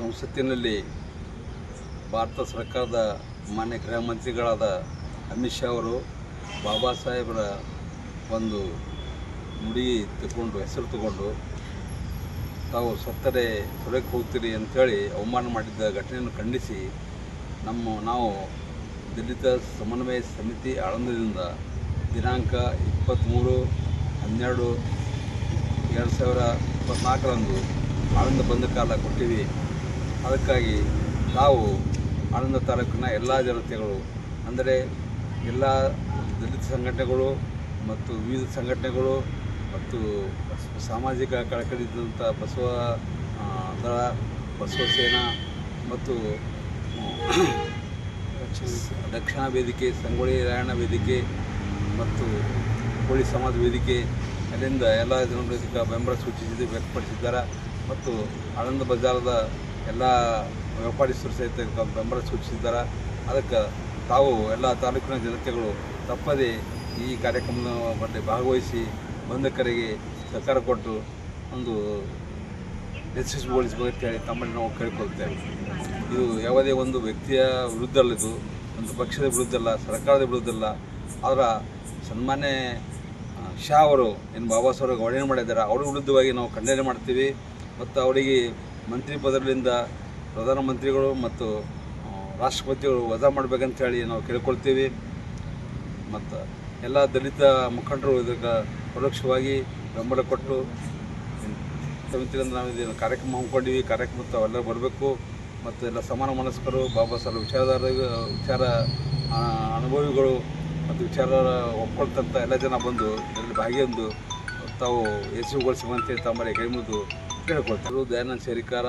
ಸಂಸತ್ತಿನಲ್ಲಿ ಭಾರತ ಸರ್ಕಾರದ ಮಾನ್ಯ ಗೃಹ ಮಂತ್ರಿಗಳಾದ ಅಮಿತ್ ಶಾ ಅವರು, ಬಾಬಾ ಸಾಹೇಬರ ಒಂದು ನುಡಿ ತಗೊಂಡು ಹೆಸರು ತಗೊಂಡು, ತಾವು ಸತ್ತರೆ ತೊಡಕ್ಕೆ ಹೋಗ್ತೀರಿ ಅಂಥೇಳಿ ಅವಮಾನ ಮಾಡಿದ್ದ ಘಟನೆಯನ್ನು ಖಂಡಿಸಿ ನಮ್ಮ ನಾವು ದಲಿತ ಸಮನ್ವಯ ಸಮಿತಿ ಆಳಂದದಿಂದ ದಿನಾಂಕ ಇಪ್ಪತ್ತ್ಮೂರು ಹನ್ನೆರಡು ಎರಡು ಸಾವಿರ ಇಪ್ಪತ್ತ್ನಾಲ್ಕರಂದು ಆಳಂದ ಬಂದ ಕಾಲ ಕೊಟ್ಟಿವಿ. ಅದಕ್ಕಾಗಿ ನಾವು ಆನಂದ ತಾಲೂಕಿನ ಎಲ್ಲ ಜನತೆಗಳು, ಅಂದರೆ ಎಲ್ಲ ದಲಿತ ಸಂಘಟನೆಗಳು ಮತ್ತು ವಿವಿಧ ಸಂಘಟನೆಗಳು ಮತ್ತು ಸಾಮಾಜಿಕ ಕಳಕಳಿದಂಥ ಬಸವ ದಳ, ಬಸವ ಸೇನಾ ಮತ್ತು ದಕ್ಷಿಣ ವೇದಿಕೆ, ಸಂಗೊಳ್ಳಿ ರಾಯಣ್ಣ ವೇದಿಕೆ ಮತ್ತು ಕೋಳಿ ಸಮಾಜ ವೇದಿಕೆ, ಅಲ್ಲಿಂದ ಎಲ್ಲ ಜನರು ಇದಕ್ಕೆ ಬೆಂಬಲ ಸೂಚಿಸಿದ್ದು ವ್ಯಕ್ತಪಡಿಸಿದ್ದಾರೆ. ಮತ್ತು ಆನಂದ ಬಜಾರದ ಎಲ್ಲ ವ್ಯಾಪಾರಿ ಸಹಿತ ಬೆಂಬಲ ಸೂಚಿಸಿದ್ದಾರೆ. ಅದಕ್ಕೆ ತಾವು ಎಲ್ಲ ತಾಲೂಕಿನ ಜನತೆಗಳು ತಪ್ಪದೇ ಈ ಕಾರ್ಯಕ್ರಮದಲ್ಲಿ ಭಾಗವಹಿಸಿ ಬಂಧಕರಿಗೆ ಸಹಕಾರ ಕೊಟ್ಟು ಒಂದು ಯಶಸ್ವಿಗೊಳಿಸಬೇಕು ಅಂತ ಹೇಳಿ ತಮ್ಮಲ್ಲಿ ನಾವು ಕೇಳ್ಕೊಳ್ತೇವೆ. ಇದು ಯಾವುದೇ ಒಂದು ವ್ಯಕ್ತಿಯ ವಿರುದ್ಧ ಅಲ್ಲ ಇದು. ಒಂದು ಪಕ್ಷದ ವಿರುದ್ಧ ಅಲ್ಲ, ಸರ್ಕಾರದ ವಿರುದ್ಧ ಅಲ್ಲ. ಅವರ ಸನ್ಮಾನ್ಯ ಶಾ ಅವರು ಏನು ಬಾಬಾ ಸಾಹೇಬ್ ವರ್ಣನೆ ಮಾಡಿದ್ದಾರೆ, ಅವ್ರ ವಿರುದ್ಧವಾಗಿ ನಾವು ಖಂಡನೆ ಮಾಡ್ತೀವಿ. ಮತ್ತು ಅವರಿಗೆ ಮಂತ್ರಿ ಪದವಿಯಿಂದ ಪ್ರಧಾನಮಂತ್ರಿಗಳು ಮತ್ತು ರಾಷ್ಟ್ರಪತಿಗಳು ವಜಾ ಮಾಡಬೇಕಂತ ಹೇಳಿ ನಾವು ಕೇಳ್ಕೊಳ್ತೀವಿ. ಮತ್ತು ಎಲ್ಲ ದಲಿತ ಮುಖಂಡರು ಇದಕ್ಕೆ ಪರೋಕ್ಷವಾಗಿ ಬೆಂಬಲ ಕೊಟ್ಟು ಸಮಿತಿಯಿಂದ ನಾವು ಇದನ್ನು ಕಾರ್ಯಕ್ರಮ ಹಮ್ಮಿಕೊಂಡಿವಿ. ಕಾರ್ಯಕ್ರಮ ಅವೆಲ್ಲರೂ ಬರಬೇಕು. ಮತ್ತು ಎಲ್ಲ ಸಮಾನ ಮನಸ್ಕರು, ಬಾಬಾ ಸಾಹೇಬ್ ವಿಚಾರದಾರ ವಿಚಾರ ಅನುಭವಿಗಳು ಮತ್ತು ವಿಚಾರ ಒಪ್ಕೊಳ್ತಂಥ ಎಲ್ಲ ಜನ ಬಂದು, ಇದರಲ್ಲಿ ಭಾಗಿಯೊಂದು ತಾವು ಯಶಸ್ವಿಗೊಳಿಸುವಂತೆ ತಮ್ಮ ಕೈ ಮುಗಿದು ಕೇಳ್ಕೊಳ್ತಾರೆ ದಯಾನಂದ ಸೇರಿಕಾರ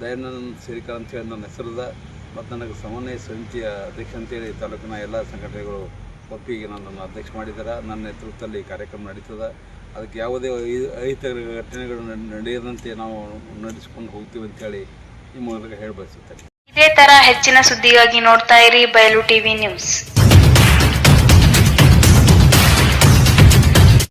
ದಯಾನಂದ ಅಂತ ಹೇಳಿ ನನ್ನ ಹೆಸರದ ಮತ್ತು ನನಗೆ ಸಮನ್ವಯ ಸಮಿತಿಯ ಅಧ್ಯಕ್ಷ ಅಂತೇಳಿ ತಾಲೂಕಿನ ಎಲ್ಲ ಸಂಘಟನೆಗಳು ಒಪ್ಪಿಗೆ ನನ್ನನ್ನು ಅಧ್ಯಕ್ಷ ಮಾಡಿದ್ದಾರೆ. ನನ್ನ ನೇತೃತ್ವದಲ್ಲಿ ಕಾರ್ಯಕ್ರಮ ನಡೀತದೆ. ಅದಕ್ಕೆ ಯಾವುದೇ ಅಹಿ- ಅಹಿತ ಘಟನೆಗಳು ನಡೆಯದಂತೆ ನಾವು ನಡೆಸಿಕೊಂಡು ಹೋಗ್ತೀವಿ ಅಂತೇಳಿ ಈ ಮೂಲಕ ಹೇಳಿ ಬಯಸುತ್ತೇನೆ. ಇದೇ ತರ ಹೆಚ್ಚಿನ ಸುದ್ದಿಗಾಗಿ ನೋಡ್ತಾ ಇರಿ ಬಯಲು ಟಿವಿ ನ್ಯೂಸ್.